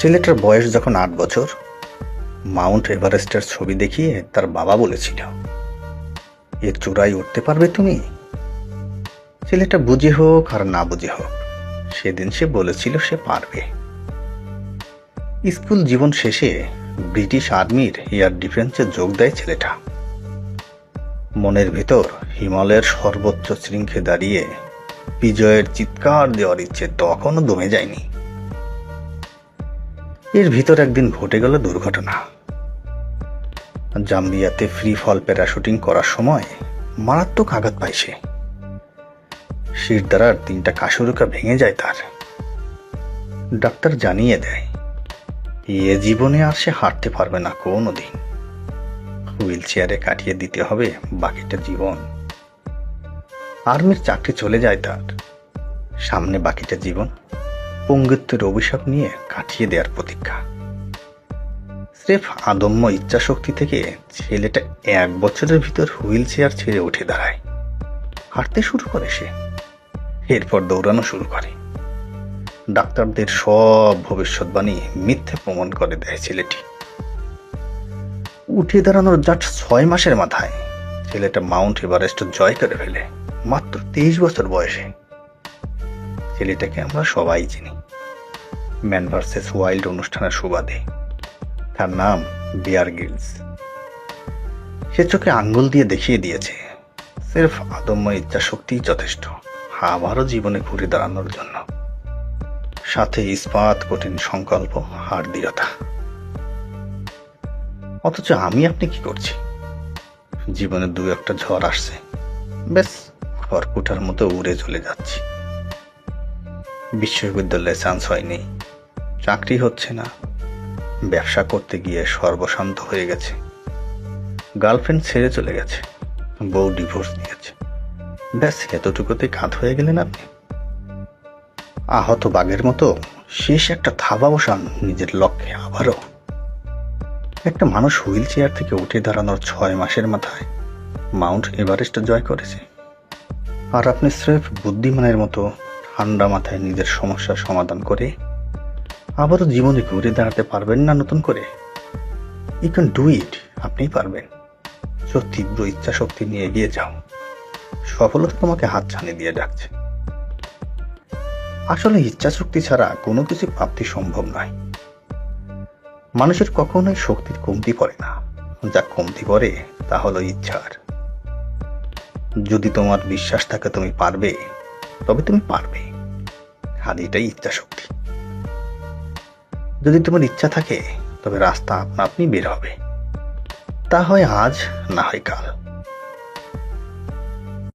ছেলেটার বয়স যখন আট বছর, মাউন্ট এভারেস্টের ছবি দেখিয়ে তার বাবা বলেছিল, এ চূড়ায় উঠতে পারবে তুমি? ছেলেটা বুঝে হোক আর না বুঝে হোক, সেদিন সে বলেছিল সে পারবে। স্কুল জীবন শেষে ব্রিটিশ আর্মির এয়ার ডিফেন্সে যোগ দেয় ছেলেটা। মনের ভেতর হিমালয়ের সর্বোচ্চ শৃঙ্খে দাঁড়িয়ে বিজয়ের চিৎকার দেওয়ার ইচ্ছে তখনও দমে যায়নি। এর ভিতর একদিন ঘটে গেল দুর্ঘটনা। জাম্বিয়াতে ফ্রি ফল প্যারাশুটিং করার সময় মারাত্মক আঘাত পায় সে। শির দ্বারার তিনটা কাশুরুকা ভেঙে যায় তার। ডাক্তার জানিয়ে দেয়, এ জীবনে আর সে হাঁটতে পারবে না কোনো দিন হুইল চেয়ারে কাটিয়ে দিতে হবে বাকিটা জীবন। আর্মির চাকরি চলে যায় তার। সামনে বাকিটা জীবন পঙ্গুত্বের অভিশাপ নিয়ে কাটিয়ে দেওয়ার প্রতীক্ষা। স্রেফ আদম্য ইচ্ছাশক্তি থেকে ছেলেটা এক বছরের ভিতর হুইল চেয়ার ছেড়ে উঠে দাঁড়ায়। হাঁটতে শুরু করে সে। এরপর দৌড়ানো শুরু করে। ডাক্তারদের সব ভবিষ্যৎবাণী মিথ্যে প্রমাণ করে দেয় ছেলেটি। উঠে দাঁড়ানোর জাস্ট ছয় মাসের মাথায় ছেলেটা মাউন্ট এভারেস্ট জয় করে ফেলে, মাত্র তেইশ বছর বয়সে। ছেলেটাকে আমরা সবাই চিনি। ম্যান ভার্সেস ওয়াইল্ড অনুষ্ঠানের সুবাদে। তার নাম বিয়ার গিলস। সে চোখে আঙ্গুল দিয়ে দেখিয়ে দিয়েছে, সির্ফ আদম্য ইচ্ছা শক্তিই যথেষ্ট। আবারও জীবনে ঘুরে দাঁড়ানোর জন্য। সাথে ইস্পাত, কঠিন সংকল্প আর দৃঢ়তা অথচ আমি আপনি কি করছি? জীবনে দু একটা ঝড় আসছে। বেশ, খড়কুটার মতো উড়ে চলে যাচ্ছি। বিশ্ববিদ্যালয়ে চান্স হয়নি। চাকরি হচ্ছে না। ব্যবসা করতে গিয়ে সর্বশান্ত হয়ে গেছে। গার্লফ্রেন্ড ছেড়ে চলে গেছে। বউ ডিভোর্স নিয়েছে। ব্যাস, এতটুকুতে কাঁধ হয়ে গেলেন আপনি। আহত বাঘের মতো শেষ একটা থাবা বসান নিজের লক্ষ্যে আবারও। একটা মানুষ হুইল চেয়ার থেকে উঠে দাঁড়ানোর ছয় মাসের মাথায় মাউন্ট এভারেস্ট জয় করেছে। আর আপনি স্রেফ বুদ্ধিমানের মতো ঠান্ডা মাথায় নিজের সমস্যার সমাধান করে আবারও জীবনে ঘুরে দাঁড়াতে পারবেন না নতুন করে। ইউ ক্যান ডু ইট আপনিই পারবেন। সো তীব্র ইচ্ছা শক্তি নিয়ে এগিয়ে যাও, সফলতা তোমাকে হাত ছানি দিয়ে ডাকছে। আসলে ইচ্ছা শক্তি ছাড়া কোনো কিছু প্রাপ্তি সম্ভব নয়। মানুষের কখনোই শক্তির কমতি পড়ে না। যা কমতি পড়ে, তা হলো ইচ্ছার। যদি তোমার বিশ্বাস থাকে তুমি পারবে তবে তুমি পারবে। আর এটাই ইচ্ছা শক্তি যদি তোমার ইচ্ছা থাকে, তবে রাস্তা আপনা আপনি বের হবে। তা হয় আজ, না হয় কাল।